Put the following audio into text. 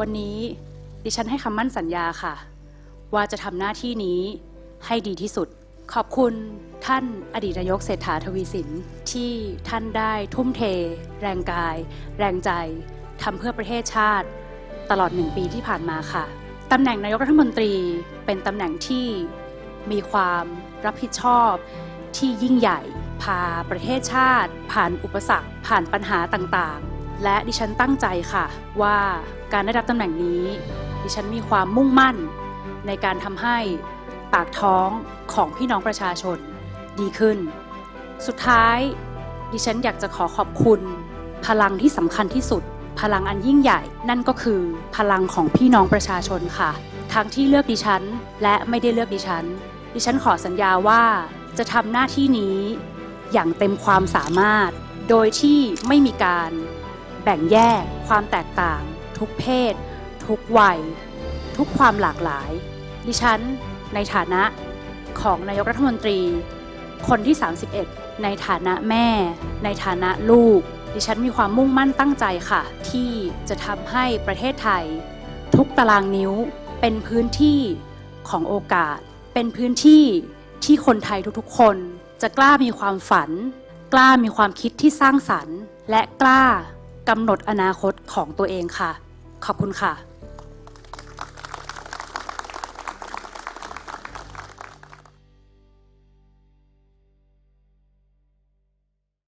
วันนี้ดิฉันให้คำมั่นสัญญาค่ะ ว่าจะทำหน้าที่นี้ให้ดีที่สุด ขอบคุณท่านอดีตนายกเศรษฐาทวีสินที่ท่านได้ทุ่มเท แรงกาย แรงใจทำเพื่อประเทศชาติ ตลอดหนึ่งปีที่ผ่านมาค่ะตำแหน่งนายกรัฐมนตรีเป็นตำแหน่งที่มีความรับผิดชอบที่ยิ่งใหญ่ พาประเทศชาติ ผ่านอุปสรรค ผ่านปัญหาต่างๆ และดิฉันตั้งใจค่ะว่าการได้รับตำแหน่งนี้ ดิฉันมีความมุ่งมั่น ในการทำให้ปากท้องของพี่น้องประชาชนดีขึ้น สุดท้าย ดิฉันอยากจะขอขอบคุณ พลังที่สำคัญที่สุด พลังอันยิ่งใหญ่ นั่นก็คือพลังของพี่น้องประชาชนค่ะ ทั้งที่เลือกดิฉัน และไม่ได้เลือกดิฉัน ดิฉันขอสัญญาว่าจะทำหน้าที่นี้อย่างเต็มความสามารถ โดยที่ไม่มีการ แบ่งแยก ความแตกต่าง ทุกเพศ ทุกวัย ทุกความหลากหลาย ดิฉัน ในฐานะของนายกรัฐมนตรี คนที่ 31 ในฐานะแม่ ในฐานะลูก ดิฉันมีความมุ่งมั่นตั้งใจค่ะ ที่จะทำให้ประเทศไทย ทุกตารางนิ้วเป็นพื้นที่ของโอกาส เป็นพื้นที่ที่คนไทยทุกๆ คน จะกล้ามีความฝัน กล้ามีความคิดที่สร้างสรรค์ และกล้า กำหนดอนาคตของตัวเองค่ะ ขอบคุณค่ะ